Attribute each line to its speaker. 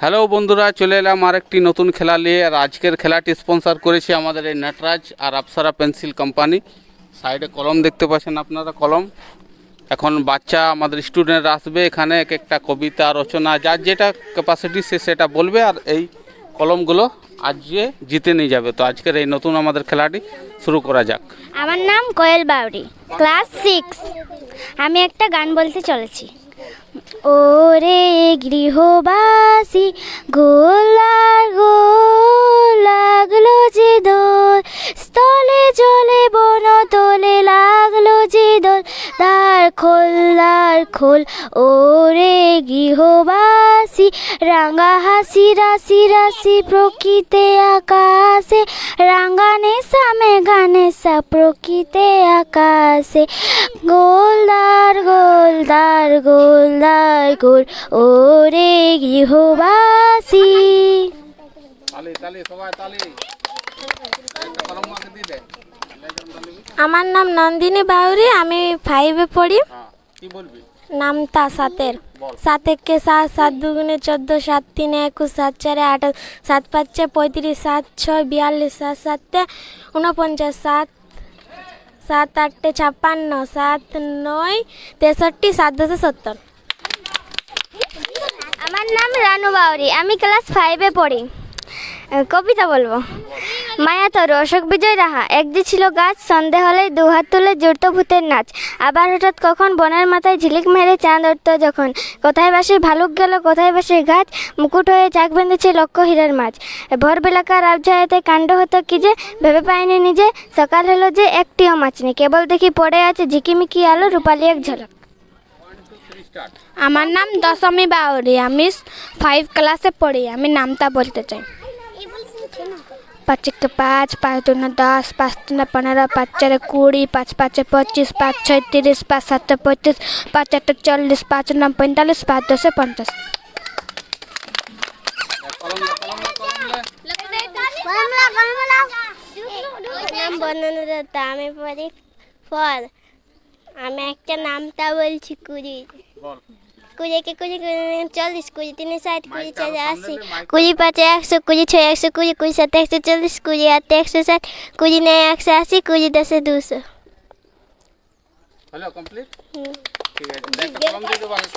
Speaker 1: Hello বন্ধুরা, চলে এলাম আরেকটি নতুন খেলা নিয়ে। আর আজকের খেলাটি স্পন্সর করেছে আমাদের এই নটরাজ আর আপসারা পেন্সিল কোম্পানি। সাইডে কলম দেখতে পাচ্ছেন আপনারা, কলম। এখন বাচ্চা আমাদের স্টুডেন্টরা আসবে এখানে, এক একটা কবিতা, রচনা, যার যেটা ক্যাপাসিটি সে সেটা বলবে। আর এই কলমগুলো আজকে জিতে নিয়ে যাবে। তো আজকের এই নতুন আমাদের খেলাটি শুরু করা যাক।
Speaker 2: আমার নাম কোয়েল বাউরি ক্লাস সিক্স আমি একটা গান বলতে চলেছি। ওরে গৃহবাসী, গোলার গো লাগল যে দোল। স্থলে জলে বন তোলে লাগল যে দোল। তার খোল তার খোল। ওরে গৃহবাসী রাঙা হাসি রাশি রাশি প্রকৃতে আকাশে। রাঙা নেশা গানে সা প্রকৃতে আকাশে। গোলদার গোলদার গোলদার গোল। ওরে গৃহবাসী।
Speaker 1: তালি তালি সবাই তালি। কলম মাকে দিয়ে দে
Speaker 3: আমার নাম নন্দিনী বাউরি আমি ফাইভে পড়ি।
Speaker 1: হ্যাঁ কি বলবি?
Speaker 3: নামতা সাতের। সাত একে সাত সাত দুগুণে চোদ্দ, সাত তিনে একুশ, সাত চারে আঠাশ সাত পাঁচে পঁয়ত্রিশ, সাত ছয় বিয়াল্লিশ, সাত সাতে উনপঞ্চাশ সাত সাত আটে ছাপ্পান্ন, সাত নয় তেষট্টি, সাত দশে সত্তর।
Speaker 2: আমার নাম রানু বাউরি, আমি ক্লাস ফাইভে পড়ি। কবিতা বলব। মায়া তরু, অশোক বিজয় রাহা একদি ছিল গাছ, সন্ধে হলে দুহাত তুলে জুড়ত ভূতের নাচ। আবার হঠাৎ কখন বনের মাথায় ঝিলিক মেরে চাঁদ উঠত যখন। কোথায় বাসে ভালুক গেল, কোথায় বাসে গাছ, মুকুট হয়ে চাক বেঁধেছে লক্ষ হীরার মাছ। ভোরবেলাকার আবঝায়াতে কাণ্ড হতো কি যে, ভেবে পাইনি নিজে, সকাল হলো যে একটিও মাছ নেই। কেবল দেখি পড়ে আছে ঝিকিমিকি আলো, রূপালি এক ঝলক।
Speaker 3: আমার নাম দশমী বাউরি, আমি ফাইভ ক্লাসে পড়ি, আমি নামটা বলতে চাই। পাঁচ পাঁচ পাঁচ দুনে দশ পাঁচ তিনে পনেরো পাঁচ চারে কুড়ি পাঁচ পাঁচে পঁচিশ পাঁচ ছয় তিরিশ পাঁচ সাতে পঁয়ত্রিশ পাঁচ আটে চল্লিশ পাঁচ নয় পঁয়তাল্লিশ পাঁচ দশে পঞ্চাশ।
Speaker 2: আমি পড়ি ফল। আমি একটা নামটা বলছি কুড়ি
Speaker 1: বল
Speaker 2: কুড়ি একে কুড়ি কুড়ি চল্লিশ কুড়ি তিনে ষাট কুড়ি
Speaker 1: মাইকটা
Speaker 2: চারে
Speaker 1: আরও
Speaker 2: আশি
Speaker 1: সামনে দে, মাইকটা।
Speaker 2: কুড়ি পাঁচে একশো কুড়ি ছয় একশো কুড়ি কুড়ি সাথে একশো চল্লিশ কুড়ি আটে একশো ষাট কুড়ি নয় একশো আশি কুড়ি দশে দুশো
Speaker 1: হ্যালো কমপ্লিট ঠিক আছে দেখ কলম দিয়ে দেবো আগে,